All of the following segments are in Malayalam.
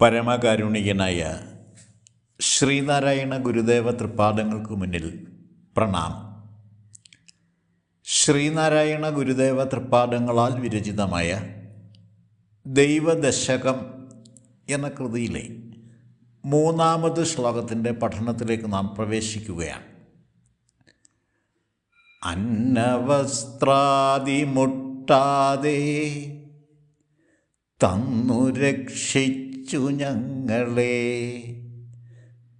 പരമകാരുണികനായ ശ്രീനാരായണ ഗുരുദേവ തൃപ്പാദങ്ങൾക്ക് മുന്നിൽ പ്രണാമം. ശ്രീനാരായണ ഗുരുദേവ തൃപ്പാദങ്ങളാൽ വിരചിതമായ ദൈവദശകം എന്ന കൃതിയിലെ മൂന്നാമത് ശ്ലോകത്തിന്റെ പഠനത്തിലേക്ക് നാം പ്രവേശിക്കുകയാണ്. അന്നവസ്ത്രാതിമുട്ടാതെ തന്നു രക്ഷിച്ചു ഞങ്ങളെ.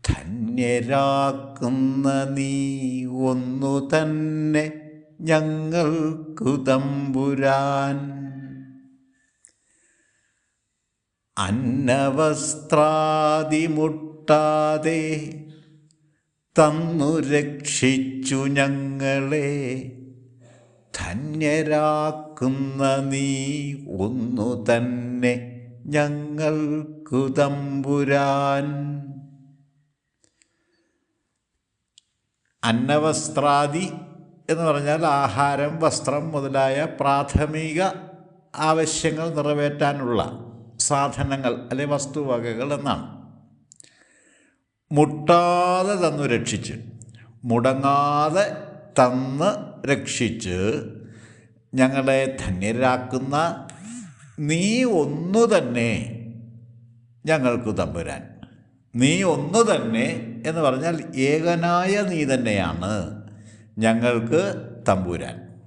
ധന്യരാക്കുന്ന നീ ഒന്നു തന്നെ ഞങ്ങൾക്കു തമ്പുരാൻ. അന്നവസ്ത്രാതിമുട്ടാതെ തന്നു രക്ഷിച്ചു ഞങ്ങളെ. ധന്യരാക്കുന്ന നീ ഒന്നു തന്നെ ഞങ്ങൾക്കു തമ്പുരാൻ. അന്നവസ്ത്രാദി എന്ന് പറഞ്ഞാൽ ആഹാരം വസ്ത്രം മുതലായ പ്രാഥമിക ആവശ്യങ്ങൾ നിറവേറ്റാനുള്ള സാധനങ്ങൾ അല്ലെ വസ്തുവകകൾ എന്നാണ്. മുട്ടാതെ തന്നു രക്ഷിച്ച് മുടങ്ങാതെ തന്ന് രക്ഷിച്ച് ഞങ്ങളെ ധന്യരാക്കുന്ന നീ ഒന്നു തന്നെ ഞങ്ങൾക്ക് തമ്പുരാൻ. നീ ഒന്നു തന്നെ എന്ന് പറഞ്ഞാൽ ഏകനായ നീ തന്നെയാണ്. ഞങ്ങൾക്ക് തമ്പുരാൻ.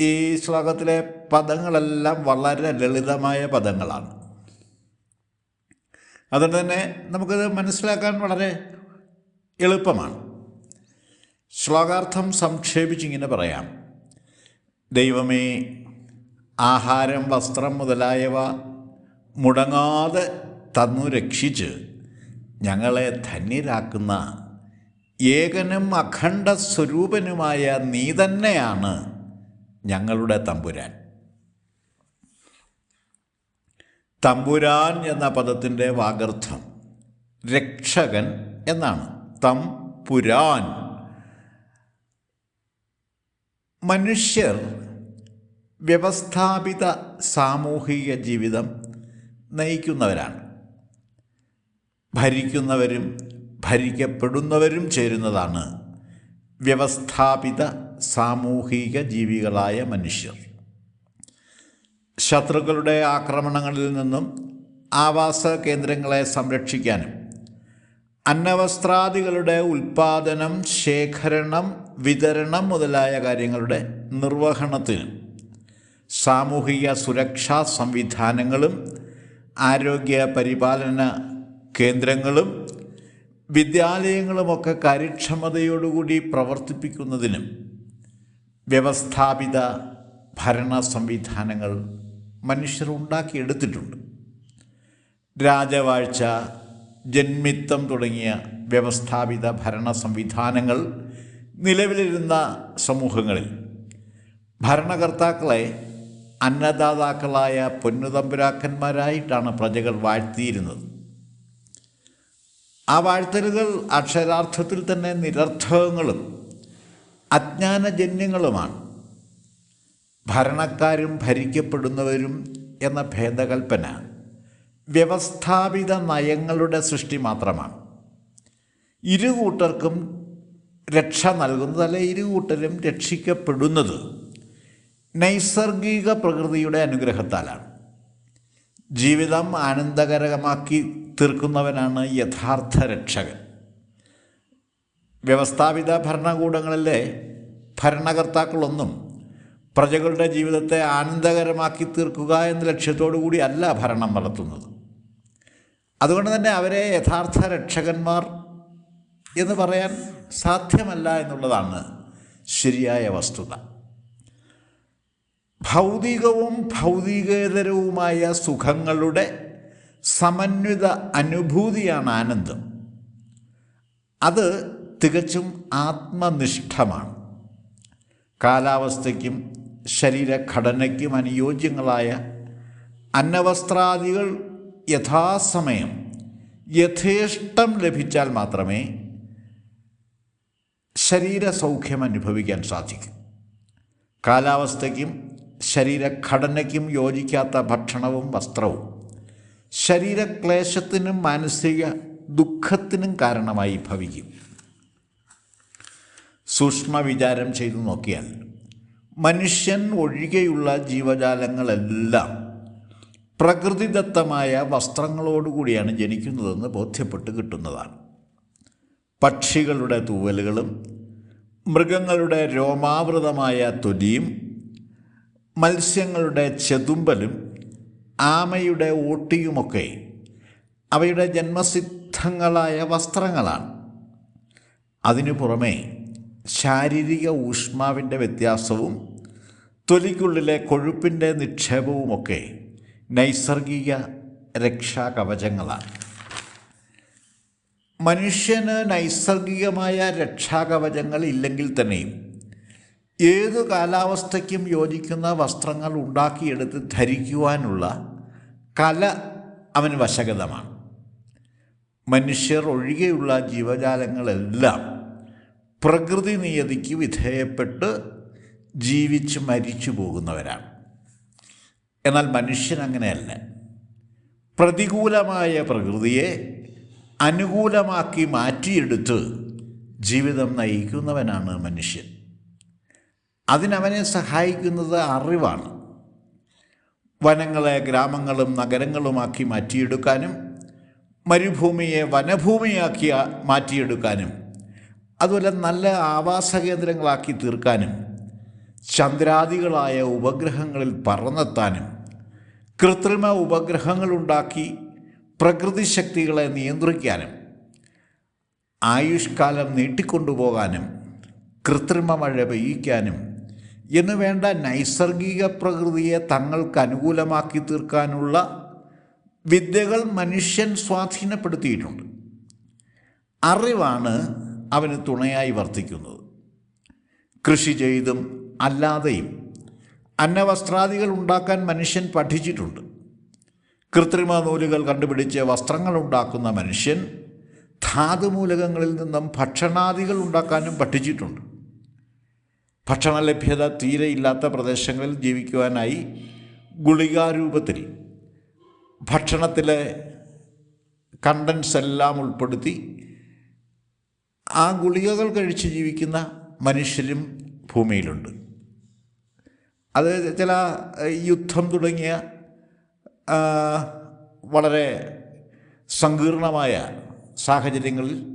ഈ ശ്ലോകത്തിലെ പദങ്ങളെല്ലാം വളരെ ലളിതമായ പദങ്ങളാണ്. അതുകൊണ്ട് തന്നെ നമുക്കത് മനസ്സിലാക്കാൻ വളരെ എളുപ്പമാണ്. ശ്ലോകാർത്ഥം സംക്ഷേപിച്ചിങ്ങനെ പറയാം. ദൈവമേ ആഹാരം വസ്ത്രം മുതലായവ മുടങ്ങാതെ തന്നു രക്ഷിച്ച് ഞങ്ങളെ ധന്യരാക്കുന്ന ഏകനും അഖണ്ഡ സ്വരൂപനുമായ നീ തന്നെയാണ് ഞങ്ങളുടെ തമ്പുരാൻ. തമ്പുരാൻ എന്ന പദത്തിന്റെ വാഗർത്ഥം രക്ഷകൻ എന്നാണ്. തം പുരാൻ മനുഷ്യർ വ്യവസ്ഥാപിത സാമൂഹിക ജീവിതം നയിക്കുന്നവരാണ്. ഭരിക്കുന്നവരും ഭരിക്കപ്പെടുന്നവരും ചേരുന്നതാണ് വ്യവസ്ഥാപിത സാമൂഹിക ജീവികളായ മനുഷ്യർ. ശത്രുക്കളുടെ ആക്രമണങ്ങളിൽ നിന്നും ആവാസ കേന്ദ്രങ്ങളെ സംരക്ഷിക്കാനും അന്നവസ്ത്രാദികളുടെ ഉൽപാദനം ശേഖരണം വിതരണം മുതലായ കാര്യങ്ങളുടെ നിർവഹണത്തിനും സാമൂഹിക സുരക്ഷാ സംവിധാനങ്ങളും ആരോഗ്യ പരിപാലന കേന്ദ്രങ്ങളും വിദ്യാലയങ്ങളുമൊക്കെ കാര്യക്ഷമതയോടുകൂടി പ്രവർത്തിപ്പിക്കുന്നതിനും വ്യവസ്ഥാപിത ഭരണ സംവിധാനങ്ങൾ മനുഷ്യർ ഉണ്ടാക്കിയെടുത്തിട്ടുണ്ട്. രാജവാഴ്ച ജന്മിത്തം തുടങ്ങിയ വ്യവസ്ഥാപിത ഭരണ സംവിധാനങ്ങൾ നിലവിലിരുന്ന സമൂഹങ്ങളിൽ ഭരണകർത്താക്കളെ അന്നദാതാക്കളായ പൊന്നുതമ്പുരാക്കന്മാരായിട്ടാണ് പ്രജകൾ വാഴ്ത്തിയിരുന്നത്. ആ വാഴ്ത്തലുകൾ അക്ഷരാർത്ഥത്തിൽ തന്നെ നിരർത്ഥകങ്ങളും അജ്ഞാനജന്യങ്ങളുമാണ്. ഭരണക്കാരും ഭരിക്കപ്പെടുന്നവരും എന്ന ഭേദകൽപ്പന വ്യവസ്ഥാപിത നയങ്ങളുടെ സൃഷ്ടി മാത്രമാണ്. ഇരു കൂട്ടർക്കും രക്ഷ നൽകുന്നതല്ല അല്ലെ ഇരു കൂട്ടരും രക്ഷിക്കപ്പെടുന്നത്. നൈസർഗിക പ്രകൃതിയുടെ അനുഗ്രഹത്താലാണ്. ജീവിതം ആനന്ദകരമാക്കി തീർക്കുന്നവനാണ് യഥാർത്ഥ രക്ഷകൻ. വ്യവസ്ഥാപിത ഭരണകൂടങ്ങളിലെ ഭരണകർത്താക്കളൊന്നും പ്രജകളുടെ ജീവിതത്തെ ആനന്ദകരമാക്കി തീർക്കുക എന്ന ലക്ഷ്യത്തോടു കൂടി അല്ല ഭരണം നടത്തുന്നത്. അതുകൊണ്ട് തന്നെ അവരെ യഥാർത്ഥ രക്ഷകന്മാർ എന്ന് പറയാൻ സാധ്യമല്ല എന്നുള്ളതാണ് ശരിയായ വസ്തുത. ഭൗതികവും ഭൗതികേതരവുമായ സുഖങ്ങളുടെ സമന്വിത അനുഭൂതിയാണ് ആനന്ദം. അത് തികച്ചും ആത്മനിഷ്ഠമാണ്. കാലാവസ്ഥയ്ക്കും ശരീരഘടനയ്ക്കും അനുയോജ്യങ്ങളായ അന്നവസ്ത്രാദികൾ യഥാസമയം യഥേഷ്ടം ലഭിച്ചാൽ മാത്രമേ ശരീരസൗഖ്യം അനുഭവിക്കാൻ സാധിക്കൂ. കാലാവസ്ഥയ്ക്കും ശരീരഘടനയ്ക്കും യോജിക്കാത്ത ഭക്ഷണവും വസ്ത്രവും. ശരീരക്ലേശത്തിനും മാനസിക ദുഃഖത്തിനും കാരണമായി ഭവിക്കും. സൂക്ഷ്മ വിചാരം ചെയ്തു നോക്കിയാൽ മനുഷ്യൻ ഒഴികെയുള്ള ജീവജാലങ്ങളെല്ലാം പ്രകൃതിദത്തമായ വസ്ത്രങ്ങളോടുകൂടിയാണ് ജനിക്കുന്നതെന്ന് ബോധ്യപ്പെട്ട് കിട്ടുന്നതാണ്. പക്ഷികളുടെ തൂവലുകളും മൃഗങ്ങളുടെ രോമാവൃതമായ തൊലിയും മത്സ്യങ്ങളുടെ ചെതുമ്പലും ആമയുടെ ഓട്ടിയുമൊക്കെ അവയുടെ ജന്മസിദ്ധങ്ങളായ വസ്ത്രങ്ങളാണ്. അതിനു പുറമെ ശാരീരിക ഊഷ്മാവിന്റെ വ്യത്യാസവും തൊലിക്കുള്ളിലെ കൊഴുപ്പിന്റെ നിക്ഷേപവുമൊക്കെ നൈസർഗിക രക്ഷാകവചങ്ങളാണ്. മനുഷ്യന് നൈസർഗികമായ രക്ഷാകവചങ്ങൾ ഇല്ലെങ്കിൽ തന്നെയും ഏതു കാലാവസ്ഥയ്ക്കും യോജിക്കുന്ന വസ്ത്രങ്ങൾ ഉണ്ടാക്കിയെടുത്ത് ധരിക്കുവാനുള്ള കല അവൻ വശഗതമാണ്. മനുഷ്യർ ഒഴികെയുള്ള ജീവജാലങ്ങളെല്ലാം പ്രകൃതി നിയതിക്ക് വിധേയപ്പെട്ട് ജീവിച്ച് മരിച്ചു പോകുന്നവരാണ്. എന്നാൽ മനുഷ്യൻ അങ്ങനെയല്ല. പ്രതികൂലമായ പ്രകൃതിയെ അനുകൂലമാക്കി മാറ്റിയെടുത്ത് ജീവിതം നയിക്കുന്നവനാണ് മനുഷ്യൻ. അതിനവനെ സഹായിക്കുന്നത് അറിവാണ്. വനങ്ങളെ ഗ്രാമങ്ങളും നഗരങ്ങളുമാക്കി മാറ്റിയെടുക്കാനും മരുഭൂമിയെ വനഭൂമിയാക്കി മാറ്റിയെടുക്കാനും അതുപോലെ നല്ല ആവാസ കേന്ദ്രങ്ങളാക്കി തീർക്കാനും ചന്ദ്രാദികളായ ഉപഗ്രഹങ്ങളിൽ പറന്നെത്താനും കൃത്രിമ ഉപഗ്രഹങ്ങളുണ്ടാക്കി പ്രകൃതി ശക്തികളെ നിയന്ത്രിക്കാനും ആയുഷ്കാലം നീട്ടിക്കൊണ്ടുപോകാനും കൃത്രിമ മഴ പെയ്യിക്കാനും എന്ന് വേണ്ട നൈസർഗിക പ്രകൃതിയെ തങ്ങൾക്ക് അനുകൂലമാക്കി തീർക്കാനുള്ള വിദ്യകൾ മനുഷ്യൻ സ്വാധീനപ്പെടുത്തിയിട്ടുണ്ട്. അറിവാണ് അവന് തുണയായി വർത്തിക്കുന്നത്. കൃഷി ചെയ്തും അല്ലാതെയും അന്നവസ്ത്രാദികൾ ഉണ്ടാക്കാൻ മനുഷ്യൻ പഠിച്ചിട്ടുണ്ട്. കൃത്രിമ നൂലുകൾ കണ്ടുപിടിച്ച് വസ്ത്രങ്ങൾ ഉണ്ടാക്കുന്ന മനുഷ്യൻ ധാതുമൂലകങ്ങളിൽ നിന്നും ഭക്ഷണാദികൾ ഉണ്ടാക്കാനും പഠിച്ചിട്ടുണ്ട്. ഭക്ഷണ ലഭ്യത തീരെ ഇല്ലാത്ത പ്രദേശങ്ങളിൽ ജീവിക്കുവാനായി ഗുളികാരൂപത്തിൽ ഭക്ഷണത്തിലെ കണ്ടൻസ് എല്ലാം ഉൾപ്പെടുത്തി ആ ഗുളികകൾ കഴിച്ച് ജീവിക്കുന്ന മനുഷ്യരും ഭൂമിയിലുണ്ട്. അത് ചില യുദ്ധം തുടങ്ങിയ വളരെ സങ്കീർണമായ സാഹചര്യങ്ങളിൽ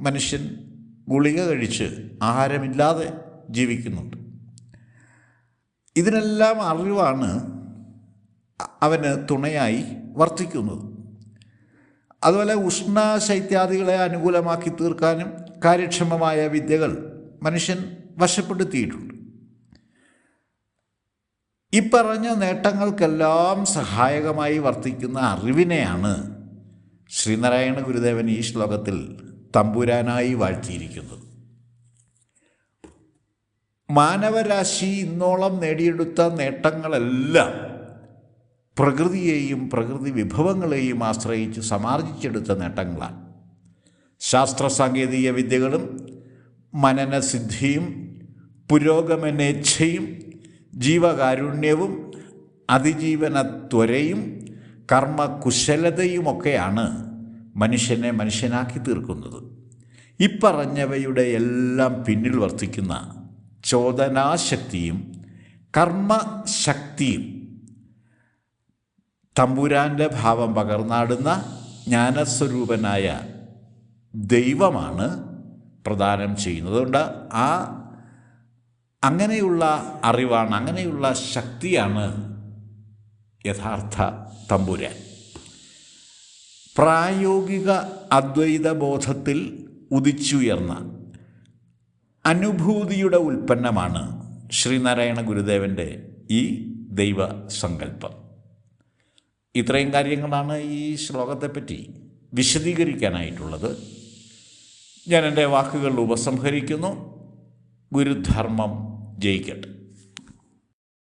മനുഷ്യൻ ഗുളിക കഴിച്ച് ആഹാരമില്ലാതെ ജീവിക്കുന്നുണ്ട്. ഇതിനെല്ലാം അറിവാണ് അവന് തുണയായി വർത്തിക്കുന്നത്. അതുപോലെ ഉഷ്ണ ശൈത്യാദികളെ അനുകൂലമാക്കി തീർക്കാനും കാര്യക്ഷമമായ വിദ്യകൾ മനുഷ്യൻ വശപ്പെടുത്തിയിട്ടുണ്ട്. ഇപ്പറഞ്ഞ പറഞ്ഞ നേട്ടങ്ങൾക്കെല്ലാം സഹായകമായി വർത്തിക്കുന്ന അറിവിനെയാണ് ശ്രീനാരായണ ഗുരുദേവൻ ഈ ശ്ലോകത്തിൽ തമ്പുരാനായി വാഴ്ത്തിയിരിക്കുന്നത്. മാനവരാശി ഇന്നോളം നേടിയെടുത്ത നേട്ടങ്ങളെല്ലാം പ്രകൃതിയെയും പ്രകൃതി വിഭവങ്ങളെയും ആശ്രയിച്ച് സമാർജിച്ചെടുത്ത നേട്ടങ്ങളാണ്. ശാസ്ത്ര സാങ്കേതിക വിദ്യകളും മനനസിദ്ധിയും പുരോഗമനേച്ഛയും ജീവകാരുണ്യവും അതിജീവന ത്വരയും കർമ്മകുശലതയുമൊക്കെയാണ് മനുഷ്യനെ മനുഷ്യനാക്കി തീർക്കുന്നത്. ഇപ്പറഞ്ഞവയുടെ എല്ലാം പിന്നിൽ വർത്തിക്കുന്ന ചോദനാശക്തിയും കർമ്മശക്തിയും തമ്പുരാന്റെ ഭാവം പകർന്നാടുന്ന ജ്ഞാനസ്വരൂപനായ ദൈവമാണ് പ്രദാനം ചെയ്യുന്നത്. അതുകൊണ്ട് ആ അങ്ങനെയുള്ള അറിവാണ് അങ്ങനെയുള്ള ശക്തിയാണ് യഥാർത്ഥ തമ്പുരാൻ. പ്രായോഗിക അദ്വൈത ബോധത്തിൽ ഉദിച്ചുയർന്ന അനുഭൂതിയുടെ ഉൽപ്പന്നമാണ് ശ്രീനാരായണ ഗുരുദേവന്റെ ഈ ദൈവസങ്കല്പം. ഇത്രയും കാര്യങ്ങളാണ് ഈ ശ്ലോകത്തെപ്പറ്റി വിശദീകരിക്കാനായിട്ടുള്ളത്. ഞാൻ എന്റെ വാക്കുകൾ ഉപസംഹരിക്കുന്നു. ഗുരുധർമ്മം ജയിക്കട്ടെ.